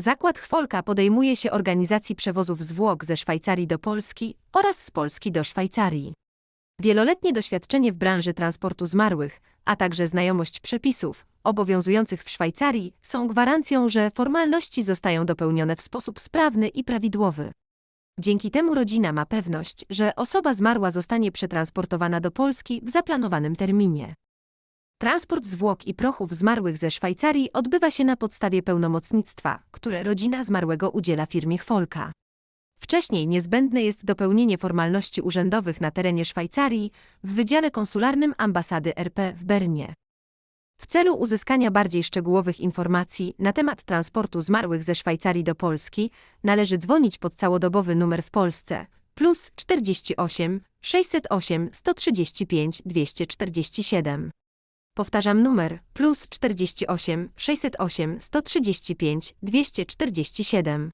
Zakład Chwolka podejmuje się organizacji przewozów zwłok ze Szwajcarii do Polski oraz z Polski do Szwajcarii. Wieloletnie doświadczenie w branży transportu zmarłych, a także znajomość przepisów obowiązujących w Szwajcarii są gwarancją, że formalności zostają dopełnione w sposób sprawny i prawidłowy. Dzięki temu rodzina ma pewność, że osoba zmarła zostanie przetransportowana do Polski w zaplanowanym terminie. Transport zwłok i prochów zmarłych ze Szwajcarii odbywa się na podstawie pełnomocnictwa, które rodzina zmarłego udziela firmie Chwolka. Wcześniej niezbędne jest dopełnienie formalności urzędowych na terenie Szwajcarii w Wydziale Konsularnym Ambasady RP w Bernie. W celu uzyskania bardziej szczegółowych informacji na temat transportu zmarłych ze Szwajcarii do Polski należy dzwonić pod całodobowy numer w Polsce plus 48 608 135 247. Powtarzam numer plus 48 608 135 247.